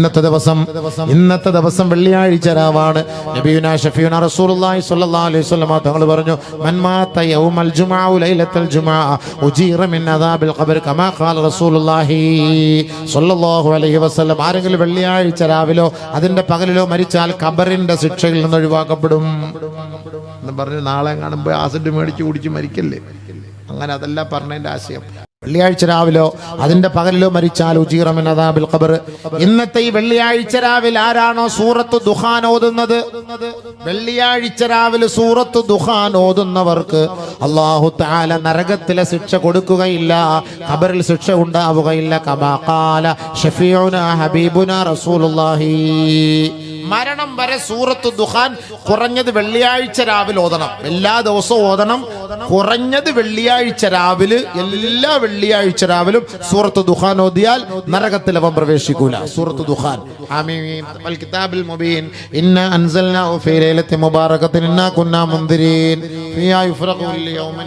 ഇന്നത്തെ ദിവസം ഇന്നത്തെ ദിവസം വെള്ളിയാഴ്ച രാവാണ്. നബിയുന ഷഫീന റസൂലുള്ളാഹി സ്വല്ലല്ലാഹു അലൈഹി വസല്ലം തങ്ങൾ പറഞ്ഞു മൻ മാത യൗമൽ ജുമാഉ ലൈലത്തുൽ ജുമാ ഉജീറ മിൻ അദാബിൽ ഖബർ കമാ ഖാല റസൂലുള്ളാഹി സ്വല്ലല്ലാഹു അലൈഹി വസല്ലം. ആരെങ്കിലും വെള്ളിയാഴ്ച രാവിലോ അതിന്റെ പകലിലോ മരിച്ചാൽ ഖബറിന്റെ ശിക്ഷയിൽ നിന്ന് ഒഴിവാക്കപ്പെടും. എന്ന് പറഞ്ഞു നാളെ കാണുമ്പോൾ ആസിഡ് മേടിച്ച് കുടിച്ച് മരിക്കല്ലേ? അങ്ങനെ അതല്ല പറഞ്ഞതിന്റെ ആശയം. വെള്ളിയാഴ്ച രാവിലോ അതിന്റെ പകലിലോ മരിച്ചാൽ ഉജീറമിൻ അദാബിൽ ഖബർ. ഇന്നത്തെ ഈ വെള്ളിയാഴ്ച രാവിലെ ആരാണോ സൂറത്ത് ദുഹാൻ ഓതുന്നത്? വെള്ളിയാഴ്ച രാവിലെ സൂറത്ത് ദുഹാൻ ഓതുന്നവർക്ക് അള്ളാഹു താല നരകത്തിലെ ശിക്ഷ കൊടുക്കുകയില്ല ഖബറിൽ ശിക്ഷ ഉണ്ടാവുകയില്ല. കമാകാല ഷഫിയോന ഹബീബുന റസൂലുള്ളാഹി. മരണം വരെ സൂറത്ത് ദുഹാൻ കുറഞ്ഞത് വെള്ളിയാഴ്ച രാവിലെ ഓതണം. എല്ലാ ദിവസവും ഓതണം. കുറഞ്ഞത് വെള്ളിയാഴ്ച രാവിലെ എല്ലാ വെള്ളിയാഴ്ച രാവിലും സൂറത്ത് ദുഹാൻ ഓതിയാൽ നരകത്തിൽ അവൻ പ്രവേശിക്കൂല. സൂറത്ത് ദുഹാൻ ആമീൻ. അൽ കിതാബിൽ മുബീൻ. അൻസൽനാഹു ഫീ ലൈലത്തി മുൻദിരീൻ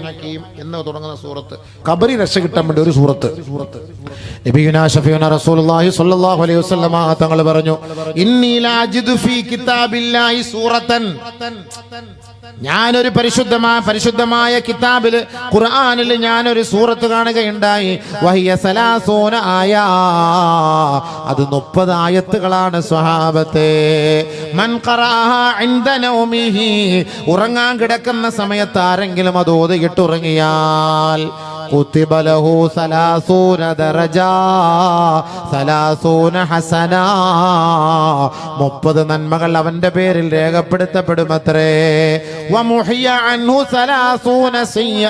ഹകീം എന്ന് തുടങ്ങുന്ന സൂറത്ത്. കിട്ടാൻ വേണ്ടി ഒരു സൂറത്ത്. റസൂലുള്ളാഹി സ്വല്ലല്ലാഹു അലൈഹി പറഞ്ഞു ഫീ ഞാനൊരു പരിശുദ്ധമായ പരിശുദ്ധമായ കിതാബിൽ ഖുർആനിൽ ഞാനൊരു സൂറത്ത് കാണുകയുണ്ടായി. വഹിയ സലാസോന ആയ. അത് മുപ്പത് ആയത്തുകളാണ് സ്വഹാബത്തെ. ഉറങ്ങാൻ കിടക്കുന്ന സമയത്ത് ആരെങ്കിലും അത് ഓതിയിട്ട് ഉറങ്ങിയാൽ കുത്തിബ സലാസൂന ദറജ സലാസൂന ഹസന. മുപ്പത് നന്മകൾ അവന്റെ പേരിൽ രേഖപ്പെടുത്തപ്പെടുമത്രേ. വമുഹിയ അൻഹു സലാസൂന സിയ്യ.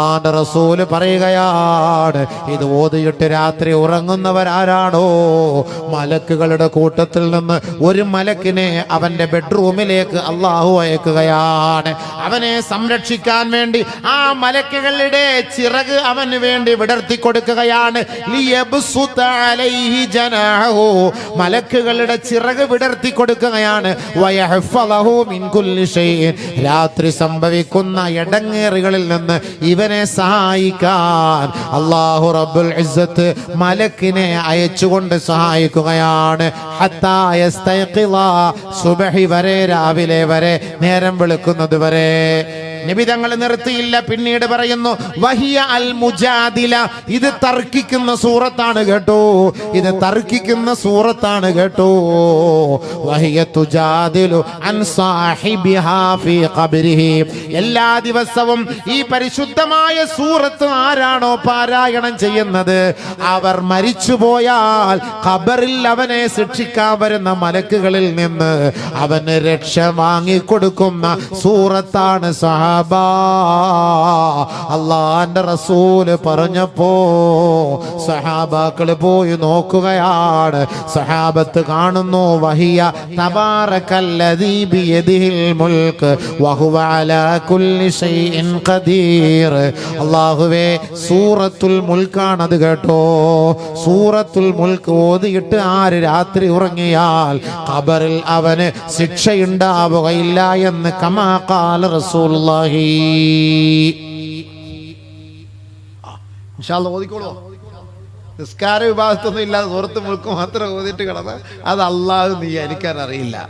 അള്ളാന്റെ റസൂൽ പറയുകയാണ് ഇത് ഓതിയിട്ട് രാത്രി ഉറങ്ങുന്നവരാരാണോ? മലക്കുകളുടെ കൂട്ടത്തിൽ നിന്ന് ഒരു മലക്കിനെ അവന്റെ ബെഡ്റൂമിലേക്ക് അള്ളാഹു അയക്കുകയാണ്. അവനെ സംരക്ഷിക്കാൻ വേണ്ടി ആ മലക്കുകളുടെ ചിറക് അവന് വേണ്ടി വിടർത്തി കൊടുക്കുകയാണ്. മലക്കുകളുടെ ചിറക് വിടർത്തി കൊടുക്കുകയാണ്. രാത്രി സംഭവിക്കുന്ന ഇടങ്ങേറുകളിൽ നിന്ന് ഇവൻ ഇവനെ സഹായിക്കാൻ അള്ളാഹു റബ്ബുൽ ഇസ്സത്ത് മലക്കിനെ അയച്ചുകൊണ്ട് സഹായിക്കുകയാണ്. സുബഹി വരെ രാവിലെ വരെ നേരം വെളുക്കുന്നത് വരെ നബി തങ്ങൾ നിർത്തിയില്ല പിന്നീട് പറയുന്നു വഹിയ അൽ മുജാദില ഇത് തർക്കിക്കുന്ന സൂറത്താണ് കേട്ടോ. ഇത് തർക്കിക്കുന്ന സൂറത്താണ് കേട്ടോ. വഹിയ തുജാദിലു അൻ സാഹിബിഹാ ഫീ ഖബ്രിഹി. എല്ലാ ദിവസവും ഈ പരിശുദ്ധമായ സൂറത്ത് ആരാണോ പാരായണം ചെയ്യുന്നത്? അവർ മരിച്ചുപോയാൽ ഖബറിൽ അവനെ ശിക്ഷിക്കാൻ വരുന്ന മലക്കുകളിൽ നിന്ന് അവന് രക്ഷ വാങ്ങിക്കൊടുക്കുന്ന സൂറത്താണ് സഹാബ അള്ളാന്റെ റസൂൽ പറഞ്ഞപ്പോ സഹാബാക്കൾ പോയി നോക്കുകയാണ്. സഹാബത്ത് കാണുന്നു വഹിയ മുൽക്ക് അല്ലാഹുവേ സൂറത്തുൽ മുൽക്കാണത് കേട്ടോ. സൂറത്തുൽ മുൽക്ക് ഓതിയിട്ട് ആര് രാത്രി ഉറങ്ങിയാൽ ഖബറിൽ അവന് ശിക്ഷയുണ്ടാവുകയില്ല എന്ന് കമാ കാല റസൂലുള്ളാഹി ഓതിക്കോളൂ. നിസ്കാര വിഭാഗത്തൊന്നും ഇല്ലാതെ സുഹൃത്ത് മുഴുക്ക് മാത്രം ഓതിട്ട് കിടന്ന് അത് അള്ളാഹു നീ എനിക്കാൻ അറിയില്ല.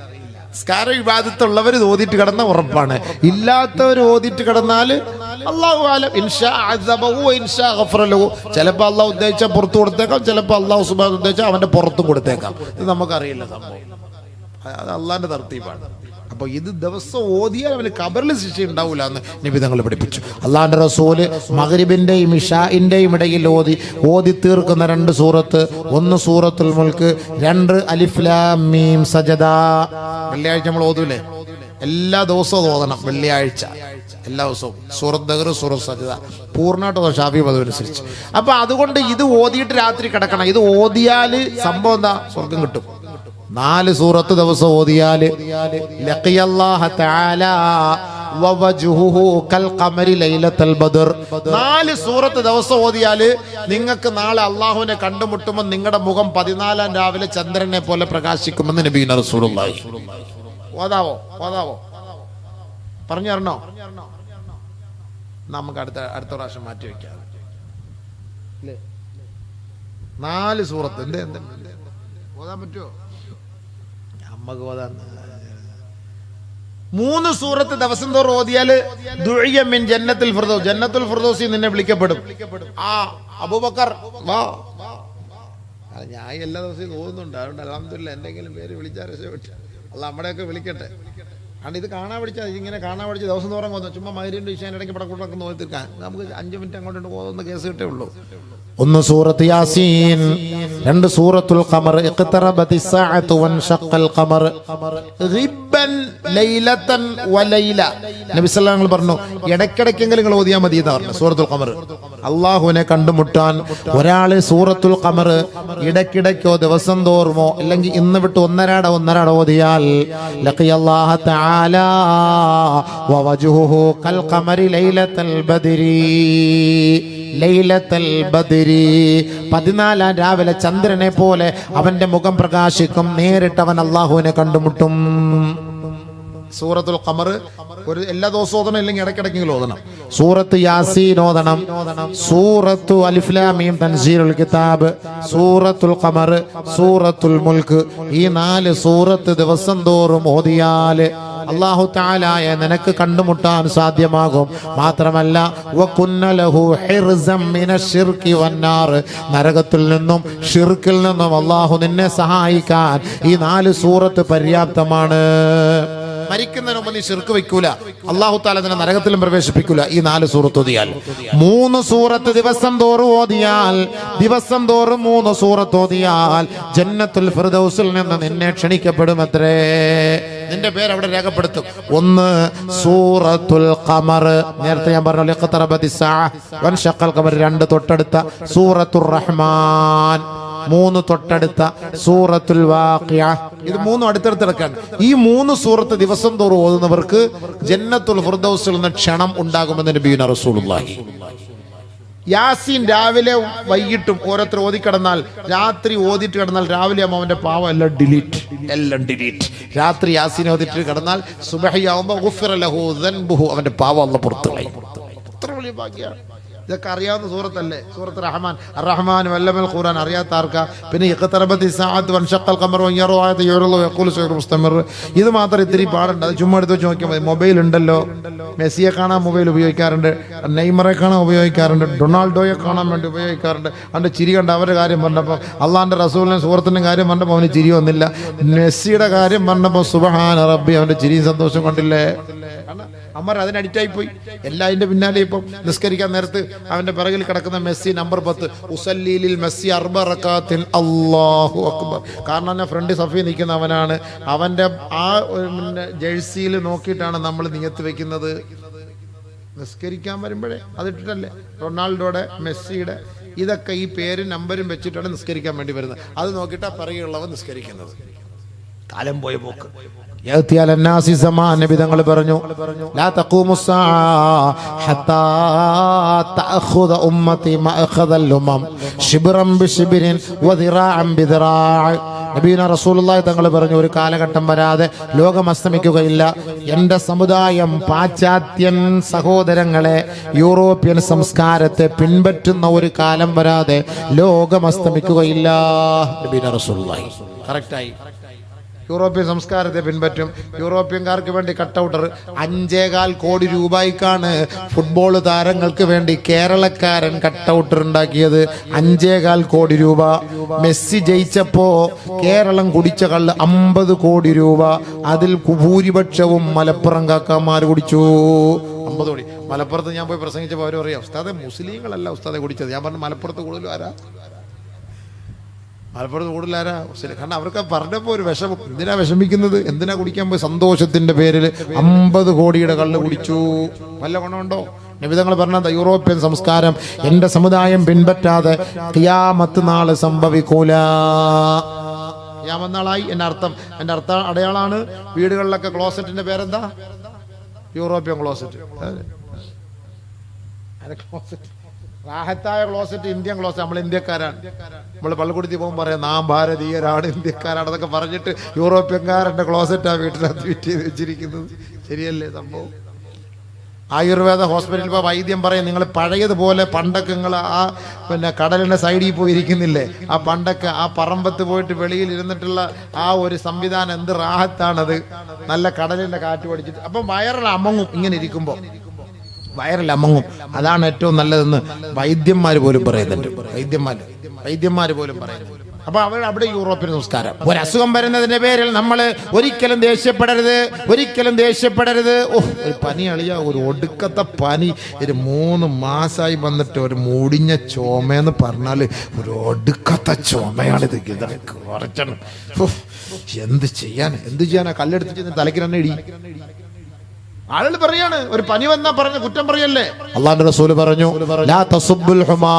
നിസ്കാര വിഭാഗത്തുള്ളവർ ഓതിട്ട് കിടന്ന ഉറപ്പാണ്. ഇല്ലാത്തവർ ഓതിട്ട് കിടന്നാൽ അള്ളാഹു ആലം. ഇൻഷാ ഇൻഷാ ഗഫറലഹു ചിലപ്പോൾ അള്ളാഹു ഉദ്ദേശിച്ചാൽ പുറത്തു കൊടുത്തേക്കാം ചിലപ്പോൾ അള്ളാഹു സുബാൻ ഉദ്ദേശിച്ചാൽ അവന്റെ പുറത്തും കൊടുത്തേക്കാം. ഇത് നമുക്കറിയില്ല സംഭവം. അത് അള്ളാന്റെ തർത്തീപാണ്. അപ്പൊ ഇത് ദിവസം ഓതിയാൽ അവന് കബറിൽ ശിക്ഷ ഉണ്ടാവില്ല എന്ന് നിബിധങ്ങൾ പഠിപ്പിച്ചു. അള്ളാന്റെ റസൂൽ മഹരിബിന്റെയും ഇഷാഇന്റെയും ഇടയിൽ ഓതി ഓതി തീർക്കുന്ന രണ്ട് സൂറത്ത് ഒന്ന് സൂറത്തുൽ മുൽക്ക് രണ്ട് അലിഫ്ലാമീം സജദ. വെള്ളിയാഴ്ച നമ്മൾ ഓതൂലേ? എല്ലാ ദിവസവും ഓതണം വെള്ളിയാഴ്ച. എല്ലാ ദിവസവും. സൂറത്ത് ദഹർ സൂറത്ത് സജിത പൂർണമായിട്ട് ഷാഫി പദവി അനുസരിച്ച് അപ്പൊ അതുകൊണ്ട് ഇത് ഓതിയിട്ട് രാത്രി കിടക്കണം. ഇത് ഓതിയാൽ സംഭവം എന്താ? സ്വർഗം കിട്ടും. നാല് സൂറത്ത് ദിവസം ബദർ. നാല് സൂറത്ത് ദിവസം ഓതിയാൽ നിങ്ങൾക്ക് നാളെ അള്ളാഹുവിനെ കണ്ടുമുട്ടുമ്പോൾ നിങ്ങളുടെ മുഖം പതിനാലാം രാവിലെ ചന്ദ്രനെ പോലെ പ്രകാശിക്കുമെന്ന് നബീന റസൂലുള്ളാഹി. ഓതാവോ? ഓതാവോ? പറഞ്ഞു തരണോ? നമുക്ക് അടുത്ത അടുത്ത പ്രാവശ്യം മാറ്റി വെക്കാം നാല് സൂറത്ത്. എന്ത് എന്ത്? ഓതാൻ പറ്റുമോ അമ്മയ്ക്ക് മൂന്ന് സൂറത്ത് ദിവസം തോറും ഓതിയാൽ ദുഴിയമ്മിൻ മിൻ ജന്നത്തുൽ ഫിർദൗസ്. ജന്നത്തുൽ ഫിർദോസി നിന്നെ വിളിക്കപ്പെടും. ആ അബൂബക്കർ വാ. ഞാൻ എല്ലാ ദിവസവും ഓതുന്നുണ്ട്. അതുകൊണ്ട് അലഹമില്ല എന്തെങ്കിലും പേര് വിളിച്ചാൽ രക്ഷപ്പെട്ടു. അല്ല നമ്മുടെയൊക്കെ വിളിക്കട്ടെ. കാരണം ഇത് കാണാൻ പഠിച്ചാൽ ഇങ്ങനെ കാണാൻ പഠിച്ച് ദിവസം തോറും പോകുന്നു ചുമ്മാ മൈരിന്റെ വിഷയം ഇടയ്ക്ക് പടക്കൂട്ടൊക്കെ നോക്കി തീർക്കാൻ നമുക്ക് അഞ്ച് മിനിറ്റ് അങ്ങോട്ട് പോകുന്ന കേസ് കിട്ടേ ഉള്ളൂ. ഒന്ന് സൂറത്ത് യാസീൻ രണ്ട് സൂറത്തുൽ ഖമർ. ഇഖ്തറബതി സാഅതു വൻഷഖൽ ഖമർ. റിബ്ബൻ ലൈലതൻ വലൈല. നബി സല്ലല്ലാഹു അലൈഹി പറഞ്ഞു ഇടയ്ക്കിടയ്ക്കെങ്കിലും നിങ്ങൾ ഓതിയാൽ മതി എന്ന് പറഞ്ഞു സൂറത്തുൽ ഖമർ. അള്ളാഹുവിനെ കണ്ടുമുട്ടാൻ ഒരാൾ സൂറത്തുൽ ഖമർ ഇടയ്ക്കിടയ്ക്കോ ദിവസം തോറുമോ അല്ലെങ്കിൽ ഇന്ന് വിട്ട് ഒന്നരാട ഒന്നരാട ഓതിയാൽ ലഖിയല്ലാഹ തആല വവജ്ഹുഹു കൽ ഖമരി ലൈലതൽ ബദരി. ലൈലത്തൽ ബദരി. പതിനാലാം രാവിലെ ചന്ദ്രനെ പോലെ അവന്റെ മുഖം പ്രകാശിക്കും. നേരിട്ട് അവൻ അള്ളാഹുവിനെ കണ്ടുമുട്ടും. സൂറത്തുൽ ഖമർ. ഒരു എല്ലാ ദിവസവും ഓതണം ഇല്ലെങ്കിൽ ഇടയ്ക്കിടയ്ക്കെങ്കിലും ഓതണം. സൂറത്ത് യാസീൻ ഓതണം. സൂറത്തു അലിഫ്ലാമീം തൻസീലുൽ കിതാബ്. സൂറത്തുൽ ഖമർ സൂറത്തുൽ മുൽക്ക്. ഈ നാല് സൂറത്ത് ദിവസം തോറും ഓതിയാൽ അള്ളാഹു താലായ നിനക്ക് കണ്ടുമുട്ടാൻ സാധ്യമാകും. മാത്രമല്ല നരകത്തിൽ നിന്നും ഷിർക്കിൽ നിന്നും അള്ളാഹു നിന്നെ സഹായിക്കാൻ ഈ നാല് സൂറത്ത് പര്യാപ്തമാണ്. മരിക്കുന്നതിന് മുമ്പ് നീ ശിർക്ക് വെക്കൂല അള്ളാഹു താല നിന്നെ നരകത്തിലും പ്രവേശിപ്പിക്കൂല. ഈ നാല് സൂറത്ത് ഓതിയാൽ. മൂന്ന് സൂറത്ത് ദിവസം തോറും ഓതിയാൽ. ദിവസം തോറും മൂന്ന് സൂറത്ത് ഓതിയാൽ. ജന്നത്തുൽ ഫിർദൗസിൽ നിന്ന് നിന്നെ ക്ഷണിക്കപ്പെടുമത്രേ. നിന്റെ പേര് അവിടെ രേഖപ്പെടുത്തും. ഒന്ന് സൂറത്തുൽ ഖമർ. നേരത്തെ ഞാൻ പറഞ്ഞു രണ്ട് തൊട്ടടുത്ത സൂറത്തുർ റഹ്മാൻ മൂന്ന് തൊട്ടടുത്ത സൂറത്തുൽ വാഖിയ. ഇത് മൂന്നും അടുത്തടുത്ത് ഈ മൂന്ന് സൂറത്ത് ദിവസം തോറും ഓതുന്നവർക്ക് ജന്നത്തുൽ ഫിർദൗസിൽ നിന്ന് ക്ഷണം ഉണ്ടാകുമെന്ന് നബീന റസൂലുള്ളാഹി. യാസീൻ രാവിലെ വൈകിട്ടും ഓരോരുത്തർ ഓതിക്കിടന്നാൽ രാത്രി ഓതിട്ട് കിടന്നാൽ രാവിലെ ആകുമ്പോൾ അവന്റെ പാവം എല്ലാം ഡിലീറ്റ് എല്ലാം ഡിലീറ്റ് രാത്രി യാസീൻ ഓതിട്ട് കിടന്നാൽ സുബഹിയാവുമ്പോൾ അവന്റെ പാവം അല്ല പുറത്തു കളയും വലിയ ഭാഗ്യമാണ്. ഇതൊക്കെ അറിയാവുന്ന സൂറത്തല്ലേ? സൂറത്ത് റഹ്മാൻ. റഹ്മാൻ വല്ലമൽ ഖുറാൻ അറിയാത്ത ആർക്കാ? പിന്നെ ഇത് മാത്രം ഇത്തിരി പാടുണ്ട്. അത് ചുമ്മാ എടുത്ത് വെച്ച് നോക്കിയാൽ മതി. മൊബൈൽ ഉണ്ടല്ലോ. മെസ്സിയെ കാണാൻ മൊബൈൽ ഉപയോഗിക്കാറുണ്ട്. നെയ്മറെ കാണാൻ ഉപയോഗിക്കാറുണ്ട്. ഡൊണാൾഡോയെ കാണാൻ വേണ്ടി ഉപയോഗിക്കാറുണ്ട്. അവന്റെ ചിരി കണ്ട് അവരുടെ കാര്യം പറഞ്ഞപ്പോൾ അള്ളാന്റെ റസൂലിനെ സുഹൃത്തിന്റെ കാര്യം പറഞ്ഞപ്പോൾ അവന് ചിരി വന്നില്ല. മെസ്സിയുടെ കാര്യം പറഞ്ഞപ്പോൾ സുബഹാൻ റബ്ബി അവന്റെ ചിരിയും സന്തോഷം കൊണ്ടില്ലേ? അമ്മർ അതിന് അഡിക്റ്റായി പോയി എല്ലാതിന്റെ പിന്നാലെ ഇപ്പം നിസ്കരിക്കാൻ നേരത്ത് അവന്റെ പിറകിൽ കിടക്കുന്ന മെസ്സി നമ്പർ പത്ത്. ഉസല്ലീലിൽ മെസ്സി അർബറക്കാത്തിൻ അള്ളാഹു അക്ബർ. കാരണം എന്നെ ഫ്രണ്ട് സഫി നിൽക്കുന്ന അവനാണ് അവന്റെ ആ ജേഴ്സിയിൽ നോക്കിയിട്ടാണ് നമ്മൾ നിയത്ത് വെക്കുന്നത്. നിസ്കരിക്കാൻ വരുമ്പോഴേ അതിട്ടിട്ടല്ലേ റൊണാൾഡോയുടെ മെസ്സിയുടെ ഇതൊക്കെ ഈ പേരും നമ്പരും വെച്ചിട്ടാണ് നിസ്കരിക്കാൻ വേണ്ടി വരുന്നത്. അത് നോക്കിയിട്ടാണ് പിറകെയുള്ളവൻ നിസ്കരിക്കുന്നത്. കാലം പോയ പോക്ക്. നബി തങ്ങൾ പറഞ്ഞു റസൂലുള്ളാഹി തങ്ങൾ പറഞ്ഞു ഒരു കാലഘട്ടം വരാതെ ലോകം അസ്തമിക്കുകയില്ല. എന്റെ സമുദായം പാശ്ചാത്യൻ സഹോദരങ്ങളെ യൂറോപ്യൻ സംസ്കാരത്തെ പിൻപറ്റുന്ന ഒരു കാലം വരാതെ ലോകം അസ്തമിക്കുകയില്ല. നബീന റസൂലുള്ളാഹി. കറക്റ്റായി യൂറോപ്യൻ സംസ്കാരത്തെ പിൻപറ്റും. യൂറോപ്യൻകാർക്ക് വേണ്ടി കട്ടൗട്ടർ അഞ്ചേകാൽ കോടി രൂപയ്ക്കാണ് ഫുട്ബോൾ താരങ്ങൾക്ക് വേണ്ടി കേരളക്കാരൻ കട്ടൗട്ടർ ഉണ്ടാക്കിയത്. അഞ്ചേകാൽ കോടി രൂപ. മെസ്സി ജയിച്ചപ്പോ കേരളം കുടിച്ച കള്ള് അമ്പത് കോടി രൂപ. അതിൽ ഭൂരിപക്ഷവും മലപ്പുറം കാക്കാമാർ കുടിച്ചു. അമ്പത് കോടി. മലപ്പുറത്ത് ഞാൻ പോയി പ്രസംഗിച്ചപ്പോൾ അവരും അറിയാം ഉസ്താദെ മുസ്ലിങ്ങളല്ല ഉസ്താദെ കുടിച്ചത്. ഞാൻ പറഞ്ഞു മലപ്പുറത്ത് കൂടുതലും ആരാ? മലപ്പുറത്ത് കൂടുതലാരാ കാരണം അവർക്ക് പറഞ്ഞപ്പോൾ ഒരു വിഷമം. എന്തിനാ വിഷമിക്കുന്നത്? എന്തിനാ കുടിക്കാൻ പോയി? സന്തോഷത്തിന്റെ പേരിൽ അമ്പത് കോടിയുടെ കള്ള് കുടിച്ചു. വല്ല ഗുണമുണ്ടോ? നിബിതങ്ങൾ പറഞ്ഞത് യൂറോപ്യൻ സംസ്കാരം എന്റെ സമുദായം പിൻപറ്റാതെ കിയാമത്ത് നാൾ സംഭവിക്കൂല. യാമന്നാളായി എന്റെ അർത്ഥം. എന്റെ അർത്ഥം അടയാളാണ് വീടുകളിലൊക്കെ ക്ലോസറ്റിന്റെ പേരെന്താ? European closet. ക്ലോസറ്റ്. റാഹത്തായ ക്ലോസറ്റ് ഇന്ത്യൻ ക്ലോസറ്റ് നമ്മൾ ഇന്ത്യക്കാരാണ്. നമ്മൾ പള്ളിക്കുടുത്തി പോകുമ്പോൾ പറയാം നാം ഭാരതീയരാണ് ഇന്ത്യക്കാരാണ് അതൊക്കെ പറഞ്ഞിട്ട് യൂറോപ്യൻകാരന്റെ ക്ലോസറ്റാണ് വീട്ടിനകത്ത് ഫിറ്റ് ചെയ്ത് വെച്ചിരിക്കുന്നത്. ശരിയല്ലേ സംഭവം? ആയുർവേദ ഹോസ്പിറ്റലിൽ ഇപ്പോൾ വൈദ്യം പറയും നിങ്ങൾ പഴയതുപോലെ പണ്ടൊക്കെ നിങ്ങൾ ആ പിന്നെ കടലിന്റെ സൈഡിൽ പോയി ഇരിക്കുന്നില്ലേ ആ പണ്ടൊക്കെ ആ പറമ്പത്ത് പോയിട്ട് വെളിയിൽ ഇരുന്നിട്ടുള്ള ആ ഒരു സംവിധാനം എന്ത് റാഹത്താണത്? നല്ല കടലിന്റെ കാറ്റ് പഠിച്ചിട്ട് അപ്പം വയറിൽ അമങ്ങും ഇങ്ങനെ ഇരിക്കുമ്പോൾ വയറിൽ അമങ്ങും അതാണ് ഏറ്റവും നല്ലതെന്ന് വൈദ്യന്മാർ പോലും പറയുന്നുണ്ട്. വൈദ്യന്മാർ വൈദ്യന്മാർ പോലും പറയുന്നു അപ്പൊ അവർ അവിടെ യൂറോപ്യൻ സംസ്കാരം ഒരു അസുഖം വരുന്നതിന്റെ പേരിൽ നമ്മൾ ഒരിക്കലും ദേഷ്യപ്പെടരുത് ഒരിക്കലും ദേഷ്യപ്പെടരുത്. ഓ ഒരു പനി അളിയ ഒരു ഒടുക്കത്തെ പനി. ഒരു മൂന്ന് മാസമായി വന്നിട്ട് ഒരു മൂടിഞ്ഞ ചോമയെന്ന് പറഞ്ഞാൽ ഒരു ഒടുക്കത്തെ ചുമയാണിത്. ഇതൊക്കെ എന്ത് ചെയ്യാൻ എന്ത് ചെയ്യാനാ? കല്ലെടുത്തിട്ട് തലക്കിനെ ഇടി. ആളുകൾ പറയാണ് ഒരു പനി വന്നാ പറഞ്ഞ കുറ്റം പറയല്ലേ? അള്ളാന്റെ റസൂൽ പറഞ്ഞു ലാ തസുബ്ബുൽ ഹുമാ.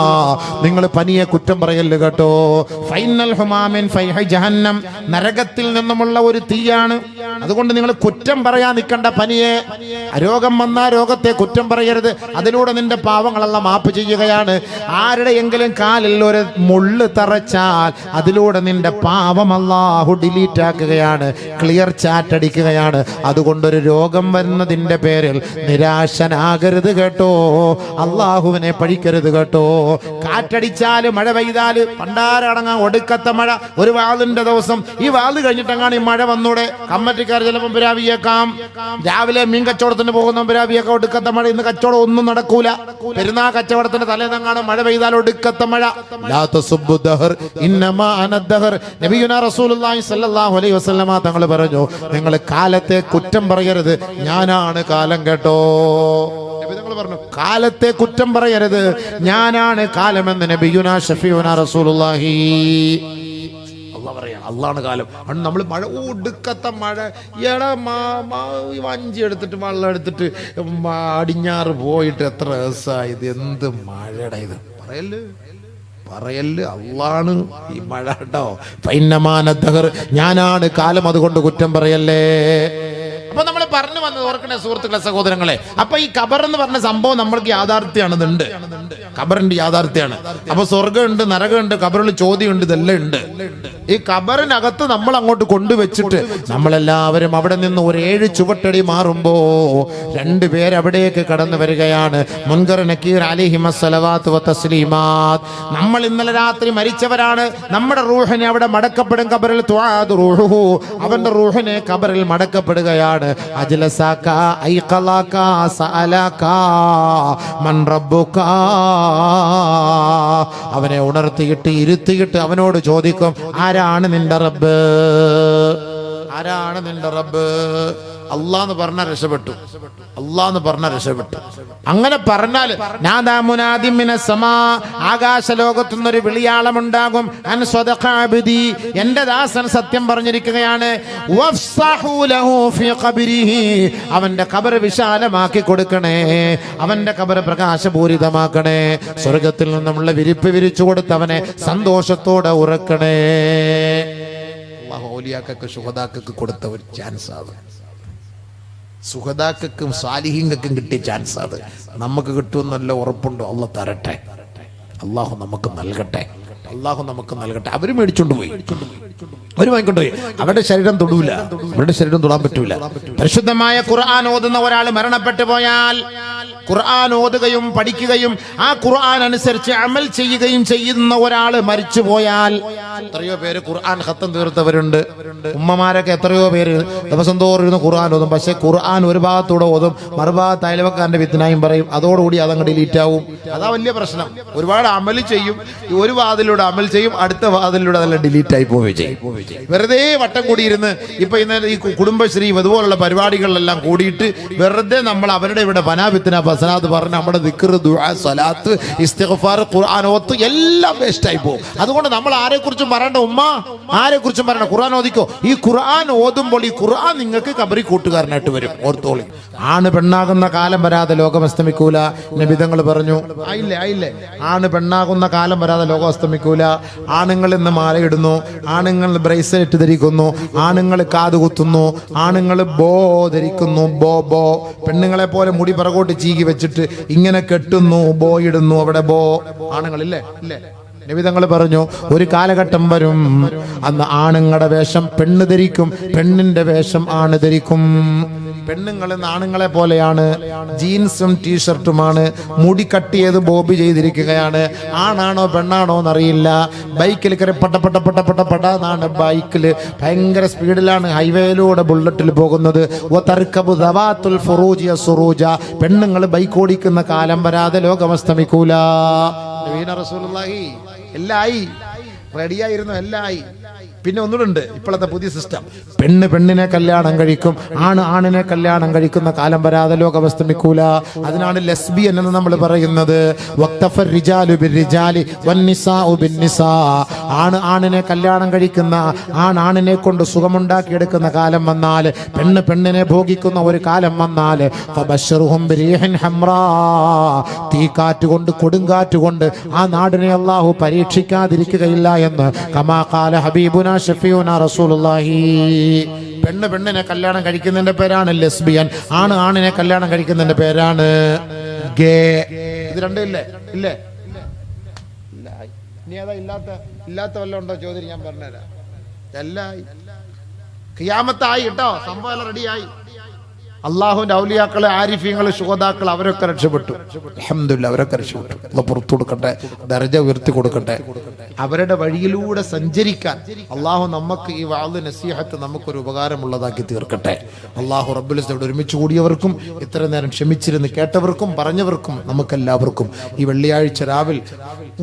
നിങ്ങൾ പനിയെ കുറ്റം പറയല്ലേ കേട്ടോ. ഫൈനൽ ഹുമാമിൻ ഫൈഹ ജഹന്നം. നരകത്തിൽ നിന്നുമുള്ള ഒരു തീയാണ്. അതുകൊണ്ട് നിങ്ങൾ കുറ്റം പറയാൻ നിൽക്കണ്ട പനിയെ. രോഗം വന്നാ രോഗത്തെ കുറ്റം പറയരുത്. അതിലൂടെ നിന്റെ പാവങ്ങളെല്ലാം മാപ്പ് ചെയ്യുകയാണ്. ആരുടെയെങ്കിലും കാലിൽ ഒരു മുള്ള് തറച്ചാൽ അതിലൂടെ നിന്റെ പാവം അല്ലാഹു ഡിലീറ്റ് ആക്കുകയാണ്. ക്ലിയർ ചാറ്റ് അടിക്കുകയാണ് അതുകൊണ്ടൊരു രോഗം വരുന്നതിന്റെ പേരിൽ നിരാശനാകരുത് കേട്ടോ. അള്ളാഹുവിനെ പഴിക്കരുത് കേട്ടോ. കാറ്റടിച്ചാൽ മഴ പെയ്താൽ പണ്ടാരടങ്ങാൻ ഒടുക്കത്തെ മഴ. ഒരു വാളിന്റെ ദിവസം ഈ വാൾ കഴിഞ്ഞിട്ടങ്ങാണ് ഈ മഴ വന്നൂടെ? കമ്മറ്റിക്കാർ ചിലപ്പോൾ പുരാവിയേക്കാം. രാവിലെ മീൻ കച്ചവടത്തിന് പോകുന്ന പുരാവിയേക്കാം. ഒടുക്കത്തെ മഴ. ഇന്ന് കച്ചവടം ഒന്നും നടക്കൂല. പെരുന്നാ കച്ചവടത്തിന്റെ തലേന്നങ്ങാണ് മഴ പെയ്താൽ ഒടുക്കത്തെ മഴ. തങ്ങൾ പറഞ്ഞു നിങ്ങൾ കാലത്തെ കുറ്റം പറയരുത്. ഞാനാണ് കാലം കേട്ടോ. പറഞ്ഞു കാലത്തെ കുറ്റം പറയരുത്. ഞാനാണ് കാലമെന്ന് നബിയുന ഷഫീഉനാ റസൂലുള്ളാഹി. അള്ളാഹ് പറയാണ് അള്ളാണ് കാലം. അന്ന് നമ്മൾ മഴ ഒടുക്കത്തെ മഴ. എടാ മാ- വഞ്ചി എടുത്തിട്ട് വെള്ളം എടുത്തിട്ട് അടിഞ്ഞാറ് പോയിട്ട് എത്ര ദിവസമായി ഇത്? എന്ത് മഴയുടെ ഇത്? പറയല്ലേ പറയൽ അള്ളാണ് ഈ മഴ കേട്ടോ. പൈന്നമാനദ്ദഹർ ഞാനാണ് കാലം അതുകൊണ്ട് കുറ്റം പറയല്ലേ. അപ്പൊ നമ്മൾ പറഞ്ഞു വന്നത് ഓർക്കണേ സുഹൃത്തുക്കളെ സഹോദരങ്ങളെ. അപ്പൊ ഈ ഖബർ എന്ന് പറഞ്ഞ സംഭവം നമ്മൾക്ക് യാഥാർത്ഥ്യമാണ് ഇതുണ്ട് ഖബറിന്റെ യാഥാർത്ഥ്യമാണ്. അപ്പൊ സ്വർഗമുണ്ട് നരകമുണ്ട് ഖബറിൽ ചോദ്യമുണ്ട് ഇതെല്ലാം ഉണ്ട്. ഈ ഖബറിനകത്ത് നമ്മൾ അങ്ങോട്ട് കൊണ്ടുവച്ചിട്ട് നമ്മളെല്ലാവരും അവിടെ നിന്ന് ഒരു ഏഴ് ചുവട്ടടി മാറുമ്പോ രണ്ടു പേരവിടേക്ക് കടന്നു വരികയാണ്. മുൻകർ നക്കീർ അലിഹിമസ്സലവാത്ത് തസ്ലീമാത് നമ്മൾ ഇന്നലെ രാത്രി മരിച്ചവരാണ്. നമ്മുടെ റൂഹിനെ അവിടെ മടക്കപ്പെടും ഖബറിൽ. അവന്റെ റൂഹിനെ ഖബറിൽ മടക്കപ്പെടുകയാണ്. അജ്ലസാക ഐഖലാക സഅലാക മൻ റബ്ബുക. അവനെ ഉണർത്തിയിട്ട് ഇരുത്തിയിട്ട് അവനോട് ചോദിക്കും ആരാണ് നിന്റെ റബ്ബ്? ആരാണ് നിന്റെ റബ്ബ്? അള്ളാന്ന് പറഞ്ഞ രക്ഷപ്പെട്ടു. അള്ളാന്ന് പറഞ്ഞ രക്ഷപ്പെട്ടു. അങ്ങനെ പറഞ്ഞാൽ സമാ ആകാശ ലോകത്തു നിന്നൊരു വിളിയാളമുണ്ടാകും. എന്റെ ദാസൻ സത്യം പറഞ്ഞിരിക്കുകയാണ്. അവന്റെ കബർ വിശാലമാക്കി കൊടുക്കണേ. അവന്റെ കബർ പ്രകാശപൂരിതമാക്കണേ. സ്വർഗത്തിൽ നിന്നുമുള്ള വിരിപ്പ് വിരിച്ചു കൊടുത്തവനെ സന്തോഷത്തോടെ ഉറക്കണേ. ഓലിയാക്കൊക്കെ ശുഹദാക്കൾക്ക് കൊടുത്ത ഒരു ചാൻസ് അത് സുഹദാക്കും സാലിഹിങ്ങൾക്കും കിട്ടിയ ചാൻസ് അത്. നമുക്ക് കിട്ടുമെന്നല്ല ഉറപ്പുണ്ടോ. അല്ല തരട്ടെ. അള്ളാഹു നമുക്ക് നൽകട്ടെ. അള്ളാഹു നമുക്ക് നൽകട്ടെ. അവർ മേടിച്ചോണ്ട് പോയി. അവർ വാങ്ങിക്കൊണ്ട് പോയി. അവരുടെ ശരീരം തൊടൂല. അവരുടെ ശരീരം തൊടാൻ പറ്റൂല. പരിശുദ്ധമായ ഖുർആൻ ഓതുന്ന ഒരാൾ മരണപ്പെട്ടു പോയാൽ ഖുർആൻ ഓതുകയും പഠിക്കുകയും ആ ഖുർആൻ അനുസരിച്ച് അമൽ ചെയ്യുകയും ചെയ്യുന്ന ഒരാൾ മരിച്ചു പോയാൽ എത്രയോ പേര് ഖുർആൻ ഖത്തം തീർത്തവരുണ്ട്. ഉമ്മമാരൊക്കെ എത്രയോ പേര് ദിവസം തോറും ഇരുന്ന് ഖുർആൻ ഓതും. പക്ഷെ ഖുർആൻ ഒരു ഭാഗത്തൂടെ ഓതും മറുഭാഗത്ത് അയൽവക്കാരന്റെ വിത്തനായും പറയും. അതോടുകൂടി അതങ്ങ് ഡിലീറ്റ് ആവും. അതാ വലിയ പ്രശ്നം. ഒരുപാട് അമൽ ചെയ്യും. ഒരു വാതിലൂടെ അമൽ ചെയ്യും. അടുത്ത വാതിലൂടെ അതെല്ലാം ഡിലീറ്റ് ആയി പോവുകയും ചെയ്യും. വെറുതെ വട്ടം കൂടിയിരുന്ന് ഇപ്പൊ ഇന്ന് ഈ കുടുംബശ്രീ ഇതുപോലുള്ള പരിപാടികളിലെല്ലാം കൂടിയിട്ട് വെറുതെ നമ്മൾ അവരുടെ ഇവിടെ പനാവിത്തിന ബസനാദ് പറഞ്ഞ നമ്മുടെ ദിക്ർ ദുആ സലാത്ത് ഇസ്തിഗ്ഫാർ ഖുർആൻ ഓത്ത് എല്ലാം വേസ്റ്റായി പോകും. അതുകൊണ്ട് നമ്മൾ ആരെ കുറിച്ചും പറയണ്ട ഉമ്മ? ആരെക്കുറിച്ചും പറയണ്ട? ഖുർആൻ ഓദിക്കോ ഈ ഖുർആൻ ഓതുമ്പോൾ ഈ ഖുർആൻ നിങ്ങൾക്ക് കബറി കൂട്ടുകാരനായിട്ട് വരും. ഓർത്തോളി. ആണ് പെണ്ണാകുന്ന കാലം വരാതെ ലോകം അസ്തമിക്കൂല. നബിതങ്ങൾ പറഞ്ഞു. ആയില്ലേ ആയില്ലേ? ആണ് പെണ്ണാകുന്ന കാലം വരാതെ ലോകം അസ്തമിക്കൂല. ആണുങ്ങൾ ഇന്ന് മാലയിടുന്നു. ആണുങ്ങൾ ബ്രേസ്ലെറ്റ് ധരിക്കുന്നു ആണുങ്ങൾ കാത് കുത്തുന്നു. ആണുങ്ങൾ ബോ ധരിക്കുന്നു. ബോ ബോ. പെണ്ണുങ്ങളെ പോലെ മുടി പിറകോട്ട് ചീകി വെച്ചിട്ട് ഇങ്ങനെ കെട്ടുന്നു ബോ ഇടുന്നു അവിടെ ബോ. ആണുങ്ങളില്ലേ? ഇല്ലേ? നിവിധങ്ങൾ പറഞ്ഞു ഒരു കാലഘട്ടം വരും അന്ന് ആണുങ്ങളുടെ വേഷം പെണ്ണ് ധരിക്കും പെണ്ണിന്റെ വേഷം ആണ് ധരിക്കും. പെണ്ണുങ്ങൾ നാണുങ്ങളെ പോലെയാണ്. ജീൻസും ടീഷർട്ടുമാണ്. മുടി കട്ട് ചെയ്ത് ബോബ് ചെയ്തിരിക്കുകയാണ്. ആണാണോ പെണ്ണാണോ എന്നറിയില്ല. ബൈക്കിൽ കയറി പട്ട പട്ട പട്ട പട്ട പട്ട എന്നാണ് ബൈക്കിൽ ഭയങ്കര സ്പീഡിലാണ് ഹൈവേയിലൂടെ ബുള്ളറ്റിൽ പോകുന്നത്. സുറൂജ. പെണ്ണുങ്ങൾ ബൈക്ക് ഓടിക്കുന്ന കാലം വരാതെ ലോകം അസ്തമിക്കൂല. എല്ലായി റെഡിയായിരുന്നു എല്ലാം ആയി. പിന്നെ ഒന്നുകൂടെ ഇപ്പോഴത്തെ പുതിയ സിസ്റ്റം പെണ്ണ് പെണ്ണിനെ കല്യാണം കഴിക്കും. ആണ് ആണിനെ കല്യാണം കഴിക്കുന്ന കാലം വരാതെ ലോകം അസ്തമിക്കൂല അതിനാണ് ലെസ്ബിയൻ എന്ന് നമ്മൾ പറയുന്നത്. ആണ് ആണിനെ കല്യാണം കഴിക്കുന്ന ആണ് ആണിനെ കൊണ്ട് സുഖമുണ്ടാക്കിയെടുക്കുന്ന കാലം വന്നാൽ പെണ്ണ് പെണ്ണിനെ ഭോഗിക്കുന്ന ഒരു കാലം വന്നാൽ തീക്കാറ്റ് കൊണ്ട് കൊടുങ്കാറ്റ് കൊണ്ട് ആ നാടിനെ അള്ളാഹു പരീക്ഷിക്കാതിരിക്കുകയില്ല എന്ന്. കമാ കാല ഹബീബുന ഷഫീഉന റസൂലുള്ളാഹി പെണ്ണ് പെണ്ണിനെ കല്യാണം കഴിക്കുന്നതിന്റെ പേരാണ് ലെസ്ബിയൻ ആണ് ആണിനെ കല്യാണം കഴിക്കുന്നതിന്റെ പേരാണ് ഗേ ഇത് രണ്ടും ഇല്ലേ ഇല്ല. ഇനി ഏതാ ഇല്ലാത്ത ഇല്ലാത്ത വല്ലതും ഉണ്ടോ ചോദ്യം ഞാൻ പറഞ്ഞുതരാം എല്ലാം ഖിയാമത്തായി കേട്ടോ സംഭവം എല്ലാം റെഡിയായി അള്ളാഹുവിന്റെ ഔലിയാക്കളെ ആരിഫീങ്ങൾ ശുഹതാക്കൾ അവരൊക്കെ രക്ഷപ്പെട്ടു. അഹമ്മദില്ല അവരൊക്കെ രക്ഷപ്പെട്ടു. അത് പുറത്തു കൊടുക്കട്ടെ ദർജ ഉയർത്തി കൊടുക്കട്ടെ. അവരുടെ വഴിയിലൂടെ സഞ്ചരിക്കാൻ അള്ളാഹു നമുക്ക് ഈ വാൾ നസീഹത്ത് നമുക്കൊരു ഉപകാരമുള്ളതാക്കി തീർക്കട്ടെ. അള്ളാഹു റബ്ബുലിസ്തോട് ഒരുമിച്ച് കൂടിയവർക്കും ഇത്ര നേരം ക്ഷമിച്ചിരുന്ന് കേട്ടവർക്കും പറഞ്ഞവർക്കും നമുക്കെല്ലാവർക്കും ഈ വെള്ളിയാഴ്ച രാവിൽ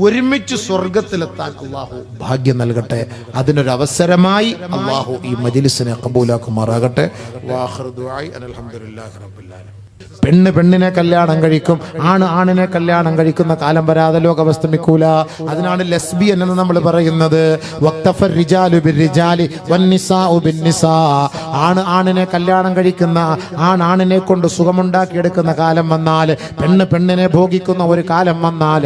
ഒരുമിച്ച് സ്വർഗത്തിലെത്താൻ അള്ളാഹു ഭാഗ്യം നൽകട്ടെ. അതിനൊരവസരമായി അള്ളാഹു ഈ മജിലിസിനെ കബൂലാക്കുമാറാകട്ടെ. പെണ്ണ് പെണ്ണിനെ കല്യാണം കഴിക്കും ആണ് ആണിനെ കല്യാണം കഴിക്കുന്ന കാലം വരാതെ ലോകവസ്തമിക്കൂല അതിനാണ് ലെസ്ബിയൻ എന്ന് നമ്മൾ പറയുന്നത്. ആണ് ആണിനെ കല്യാണം കഴിക്കുന്ന ആണാണിനെ കൊണ്ട് സുഖമുണ്ടാക്കിയെടുക്കുന്ന കാലം വന്നാൽ പെണ്ണ് പെണ്ണിനെ ഭോഗിക്കുന്ന ഒരു കാലം വന്നാൽ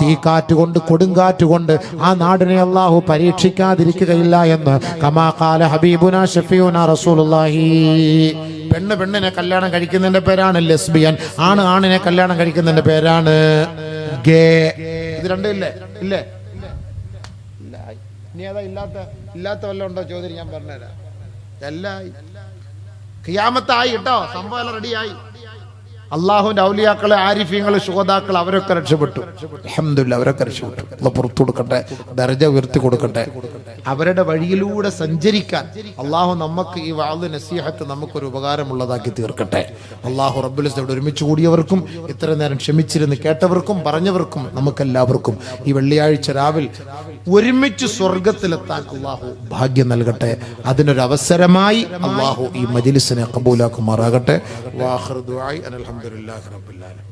തീക്കാറ്റ് കൊണ്ട് കൊടുങ്കാറ്റ് കൊണ്ട് ആ നാടിനെ അള്ളാഹു പരീക്ഷിക്കാതിരിക്കുകയില്ല എന്ന്. കമാ കാല ഹബീബുന ഷഫീന റസൂലുള്ളാഹി. പെണ്ണ് പെണ്ണിനെ കല്യാണം കഴിക്കുന്നതിന്റെ പേരാണ് ലെസ്ബിയൻ. ആണ് ആണിനെ കല്യാണം കഴിക്കുന്നതിന്റെ പേരാണ് ഗേ. ഇത് രണ്ടും ഇല്ലേ? ഇല്ലേ? ഇല്ല. ഇല്ലാത്ത ഇല്ലാത്ത വല്ലതും ഉണ്ടോ ചോദ്യം ഞാൻ പറഞ്ഞുതരാം. എല്ലാം ഖിയാമത്തായി കേട്ടോ. സംഭവം റെഡിയായി അള്ളാഹുവിന്റെ ഔലിയാക്കളെ ആരിഫ്യങ്ങൾ ശുഹതാക്കൾ അവരൊക്കെ രക്ഷപ്പെട്ടു. അഹമ്മദില്ല അവരൊക്കെ രക്ഷപ്പെട്ടു. അള്ളാഹ് പുറത്തു കൊടുക്കട്ടെ ദർജ ഉയർത്തി കൊടുക്കട്ടെ. അവരുടെ വഴിയിലൂടെ സഞ്ചരിക്കാൻ അള്ളാഹു നമുക്ക് ഈ വാൾ നസീഹത്ത് നമുക്കൊരു ഉപകാരമുള്ളതാക്കി തീർക്കട്ടെ. അള്ളാഹു റബ്ബുലിസ്തോട് ഒരുമിച്ച് കൂടിയവർക്കും ഇത്ര നേരം ക്ഷമിച്ചിരുന്ന് കേട്ടവർക്കും പറഞ്ഞവർക്കും നമുക്കെല്ലാവർക്കും ഈ വെള്ളിയാഴ്ച രാവിൽ ഒരുമിച്ച് സ്വർഗത്തിലെത്താൻ അള്ളാഹു ഭാഗ്യം നൽകട്ടെ. അതിനൊരവസരമായി അള്ളാഹു ഈ മജിലിസിനെ കബൂലാക്കുമാറാകട്ടെ. وآخر دعائي أن الحمد لله رب العالمين.